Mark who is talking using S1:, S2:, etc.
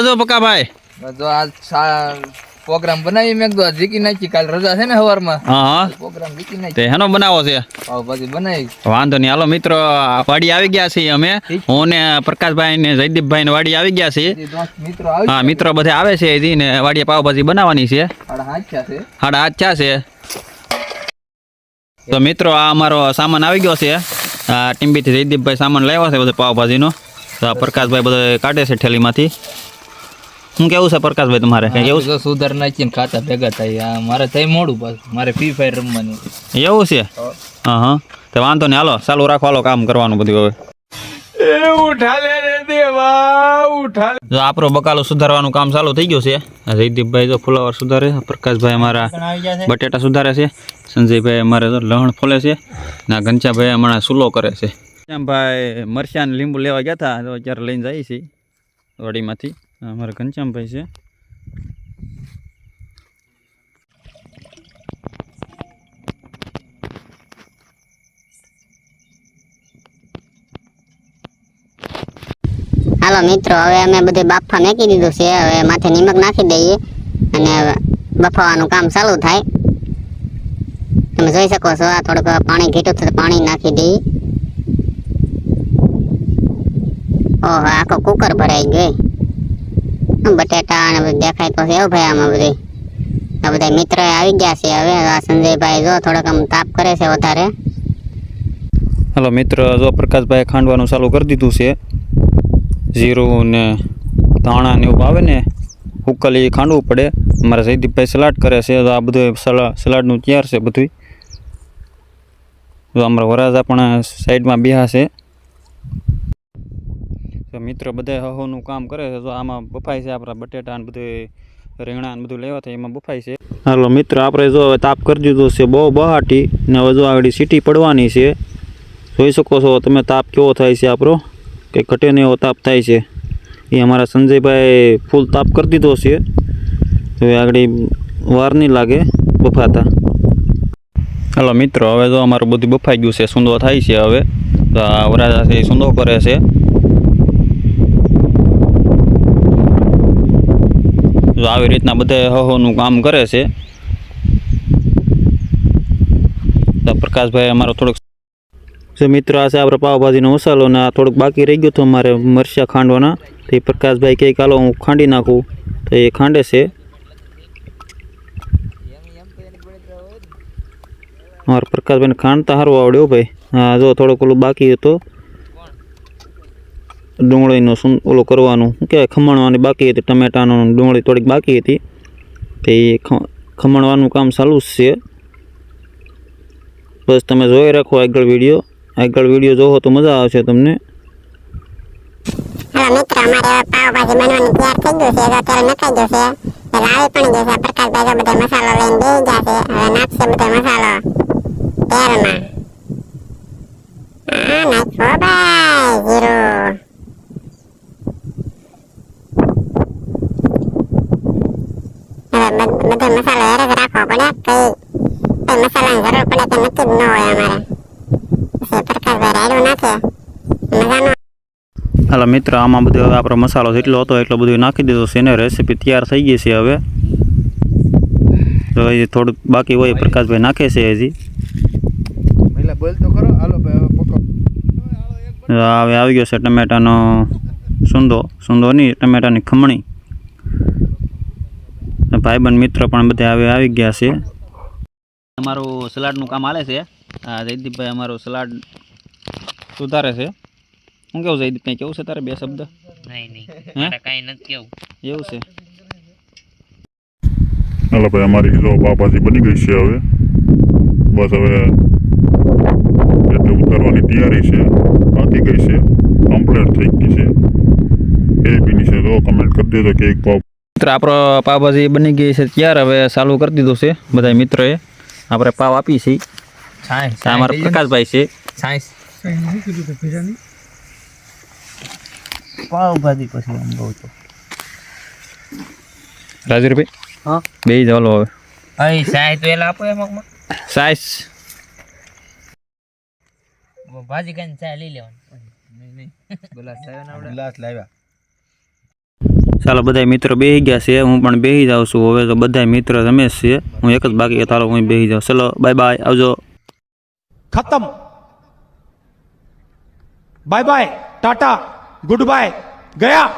S1: જો પકાભાઈ
S2: જો આ પ્રોગ્રામ બનાવી મેં કીધું જીકી નાખી કાલ રજા છે ને સવારમાં
S1: હા
S2: પ્રોગ્રામ જીકી નાખી.
S1: તે હેનો બનાવો છે?
S2: પાવભાજી બનાવી.
S1: વાંધો નહીં. હાલો મિત્રો વાડી આવી ગયા છીએ અમે. હું ને પ્રકાશભાઈ ને જયદીપભાઈ ને વાડી આવી ગયા છીએ.
S2: મિત્રો
S1: હા મિત્રો બધા આવે છે હજી ને વાડીએ પાવભાજી બનાવવાની છે.
S2: સાડા હાથ્યા છે.
S1: સાડા આઠ છે. તો મિત્રો આ અમારો સામાન આવી ગયો છે. આ ટીમ્બીથી જયદીપભાઈ સામાન લાવ્યો છે બધો પાવભાજીનો. પ્રકાશભાઈ બધો કાઢે છે ઠેલીમાંથી. શું કેવું છે પ્રકાશભાઈ તમારે? કઈ
S2: છે? સુધાર નાખીને ખાતા ભેગા થાય. મારે થઈ મોડું પાછું મારે ફ્રી ફાયર રમવાની.
S1: એવું છે? હા. હા તો વાંધો નહીં. હાલો ચાલુ રાખો. હાલો કામ કરવાનું બધું હવે. જો આપણો બકાલો સુધારવાનું કામ ચાલુ થઈ ગયું છે. જયદીપભાઈ જો ફુલાવર સુધારે પ્રકાશભાઈ અમારા બટેટા સુધારે છે. સંજયભાઈ અમારે તો લહણ ફોલે છે. ને ઘનશ્યામભાઈ હમણાં સુલો કરે છે. ઘનશ્યામભાઈ મરચાં ને લીંબુ લેવા ગયા હતા. તો અત્યારે લઈને જઈએ છીએ વાડીમાંથી. અમારા ઘનશ્યામભાઈ છે.
S3: હાલો મિત્રો, હવે અમે બધે બાફા નાખી દીધું છે. હવે માથે નિમક નાખી દઈએ અને બફાવાનું કામ ચાલુ થાય. તમે જોઈ શકો છો, આ થોડુંક પાણી ઘેટું થતું પાણી નાખી દઈએ. ઓહો, આખો કુકર ભરાઈ ગયો. બટેટા ને બધું દેખાય તો એવું ભાઈ આમાં બધું આ બધા મિત્ર આવી ગયા છે હવે. આ સંજયભાઈ જો થોડોક આમ તાપ કરે છે વધારે.
S1: હલો મિત્ર, જો પ્રકાશભાઈ ખાંડવાનું ચાલુ કરી દીધું છે. જીરું ને ધાણા ને એવું આવે ને ઉકલી ખાંડવું પડે. અમારા જયદીપભાઈ સલાડ કરે છે. તો આ બધું સલા, સલાડનું તૈયાર છે બધું અમારા વરાજા પણ સાઈડમાં બેહા છે. મિત્ર બધા હહોનું કામ કરે છે. તો આમાં બફાય છે આપણા બટેટા ને બધું રીંગણા ને બધું લેવા થાય એમાં બફાય છે. હાલો મિત્ર આપણે જો હવે તાપ કરી દીધો છે બહુ બહાટી ને હવે જો આગળ સીટી પડવાની છે. જોઈ શકો છો તમે તાપ કેવો થાય છે આપણો? કે ઘટે ને એવો તાપ થાય છે. એ અમારા સંજયભાઈ ફૂલ તાપ કરી દીધો છે. હવે આગળ વાર નહીં લાગે બફાતા. હાલો મિત્રો હવે જો અમારું બધું બફાઈ ગયું છે સૂંદો થાય છે હવે. તો આ વરાજા છે સૂંદો કરે છે. તો આવી રીતના બધા હહોનું કામ કરે છે. પ્રકાશભાઈ, અમારો થોડોક જો મિત્રો, આ છે આપણે પાવભાજીનો મસાલો ને આ થોડુંક બાકી રહી ગયું હતું અમારે મરચાં ખાંડવાના. તો એ પ્રકાશભાઈ કહે ચાલો હું ખાંડી નાખું. તો એ ખાંડે છે. અમારે પ્રકાશભાઈને ખાંડતા સારું આવડ્યો ભાઈ. હા, જો થોડુંક ઓલું બાકી હતું. ડુંગળીનું શું ઓલું કરવાનું? શું કહેવાય? ખમણવાની બાકી હતી, ટમેટાનું ડુંગળી થોડીક બાકી હતી. તે ખમણવાનું કામ ચાલુ જ છે. બસ તમે જોઈ રાખો આગળ વીડિયો. આગળ વીડિયો જોવો તો મજા આવશે તમને.
S3: તેલમાં હા નાખો ભાઈ જીરું હવે બધ- બધો મસાલો હેરે જ રાખવો પડે કઈ કઈ જરૂર પડે તે નક્કી જ ન હોય અમારે. પછી પ્રકાશભાઈ રાયડું નાખે. મજાનો
S1: હાલો મિત્ર આમાં બધો હવે આપણો મસાલો જેટલો હતો એટલો બધું નાખી દીધો છે ને રેસીપી તૈયાર થઈ ગઈ છે હવે. તો હજી થોડુંક બાકી હોય પ્રકાશભાઈ નાખે છે હજી.
S2: મહિલા બોલ તો કરો હાલો ભાઈ હવે
S1: હવે આવી ગયો છે ટમેટાનો સુંદો સુંદો નહીં ટમેટાની ખમણી. ભાઈબંધ મિત્ર પણ બધા હવે આવી ગયા છે. અમારું સલાડનું કામ હાલે છે. આ જયદીપભાઈ અમારું સલાડ સુધારે છે. શું કેવું જયદીપભાઈ કેવું છે તારે બે શબ્દ?
S4: નહીં નહીં.
S1: હે?
S4: મારે કાંઈ નથી કેવું.
S1: એવું છે.
S5: હાલો ભાઈ અમારી જો પાવભાજી બની ગઈ છે હવે. બસ હવે એટલે ઉતારવાની તૈયારી છે. બાકી ગઈ છે? કમ્પ્લીટ થઈ ગઈ છે. એ બીની છે. તો કમેન્ટ કરી દેજો કે એક પાવ
S1: મિત્ર આપણો પાવભાજી બની ગઈ છે ત્યાર. હવે ચાલુ કરી દીધું છે. બધા મિત્રોએ. આપણે પાવ આપી છીએ
S2: સાયન્સ
S1: આ અમારા પ્રકાશભાઈ છે.
S2: સાયન્સ પાવભાજી પછી આમ બહુ તો. હા?
S1: બે ચાલો હવે.
S4: અહીં સાહેબ તો એલા આપો એમાં
S1: સાઈઝ
S4: ભાજી કઈ ચાય લઈ લેવાની.
S2: નહીં નહીં. ગ્લાસ લાવ્યા ને આપણે ગ્લાસ લાવ્યા
S1: ચાલો બધા મિત્રો બેહી ગયા છે. હું પણ બેહી જાઉં છું. હવે તો બધા મિત્ર રમેશ છે. હું એક જ બાકી ચાલો હું બેહી જાઉં. ચાલો બાય બાય આવજો.
S6: ખતમ. Bye bye tata goodbye ગયા.